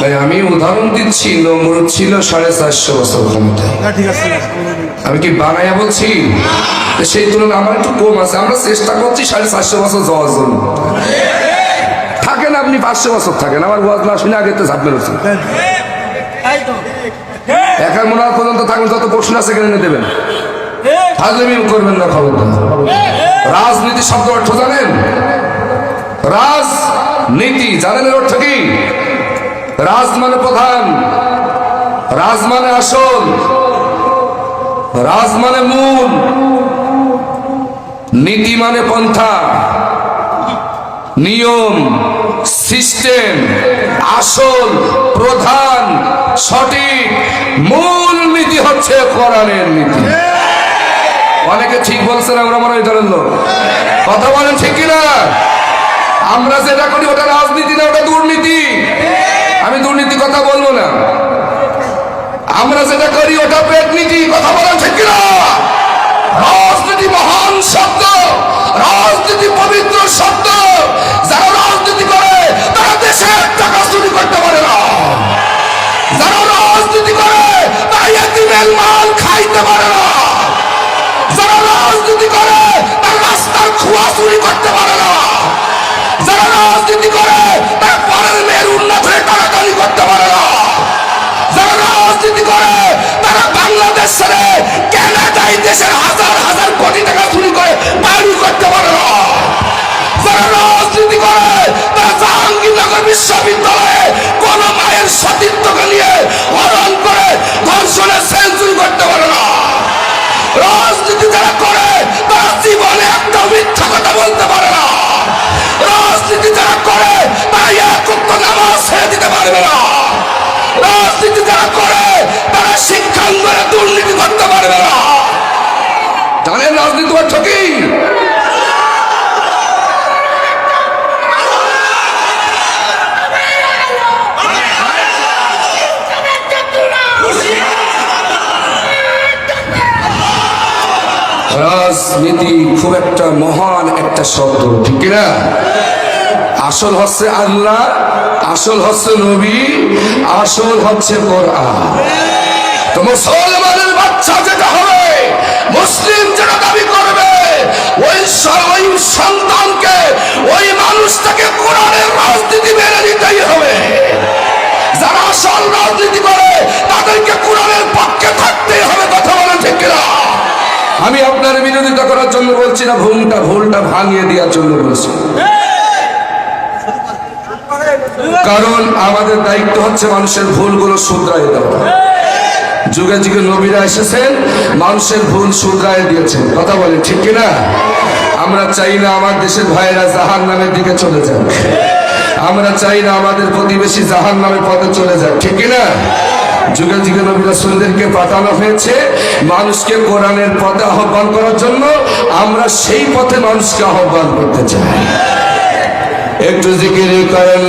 ভাই আমি উদাহরণ দিচ্ছি নমরুদ ছিল সাড়ে চারশো বছর ক্ষমতায়। ঠিক আছে। আমি কি বানাইয়া বলছি? সেই তুলনায় আমার একটু কম আছে। আমরা চেষ্টা করছি সাড়ে চারশো বছর যাওয়ার জন্য। থাকেন আপনি পাঁচশো বছর থাকেন। আমার ওয়াজ না শুনে আগে তো ঝাঁপ মেরেছি একার মনে হয় পর্যন্ত থাকবেন যত প্রশ্ন আছে কেন দেবেন। ফাজলামি করবেন না খবরদার। রাজনীতি শব্দ অর্থ জানেন? রাজনীতি জানেন এর অর্থ কি? রাজ মানে প্রধান, রাজ মানে আসল, রাজ মানে মূল, নীতি মানে পন্থা, নিয়ম, সিস্টেম, আসল, প্রধান, সঠিক, মূল নীতি হচ্ছে কোরআনের নীতি। অনেকে ঠিক বলছেন, আমরা মনে হয় লোক। কথা বলেন ঠিক কিনা? আমরা যেটা করি ওটা রাজনীতি না, ওটা দুর্নীতি। আমি দুর্নীতি কথা বলব না। আমরা যেটা করি, ওটা পেট নীতি, কথা বলেন ঠিক কিনা? রাজনীতি মহান শব্দ, রাজনীতি পবিত্র শব্দ। যারা রাজনীতি করে, তারা দেশের টাকা চুরি করতে পারে না। যারা রাজনীতি করে, তারা মাল খাইতে পারে না। যারা রাজনীতি করে বাংলাদেশ ছেড়ে ক্যানাডায় দেশের হাজার হাজার কোটি টাকা চুরি করে বাড়ি করতে পারে না। যারা রাজনীতি করে, তারা জাহাঙ্গীরনগর বিশ্ববিদ্যালয়ে কোন মায়ের সতীত্বকে নিয়ে হরণ করে ধর্ষণের সেঞ্চুরি করতে পারে না। রাজনীতি যারা করে, তারা জীবনে একটা মিথ্যা কথা বলতে পারে না। রাজনীতি শিক্ষাঙ্গনে দুর্নীতি করতে পারবে না। জানেন রাজনীতি অর্থ কি? রাজনীতি খুব একটা মহান একটা শব্দ, ঠিক না আসল হচ্ছে আল্লাহ, আসল হচ্ছে নবী, আসল হচ্ছে কোরআন। তো মুসলমানের বাচ্চা যেটা হবে, মুসলিম যেটা দাবি করবে, ওই সন্তানকে, ওই মানুষটাকে কোরআনের রাজনীতি মেনে নিতেই হবে। যারা আসল রাজনীতি করে, তাদেরকে কোরআনের পক্ষে থাকতেই হবে, কথা ঠিক আমি আপনার বিরোধিতা করার জন্য বলছি না, ভুলটা ভুলটা ভাঙিয়ে দেওয়ার জন্য বলছি। কারণ আমাদের দায়িত্ব হচ্ছে মানুষের ভুলগুলো শুধরাই দেওয়া। যুগে যুগে নবীরা এসেছেন, মানুষের ভুল শুধরাই দিয়েছেন। কথা বলেন, ঠিক কিনা? আমরা চাই না আমার দেশের ভাইয়েরা জাহান নামের দিকে চলে যাক। আমরা চাই না আমাদের প্রতিবেশী জাহান নামের পথে চলে যাক। ঠিক কিনা? যুগে যুগে নবী রাসূলদেরকে পাঠানো হয়েছে মানুষকে কোরআনের পথে আহ্বান করার জন্য। আমরা সেই পথে মানুষকে আহ্বান করতে চাই। একটু জিকির করেন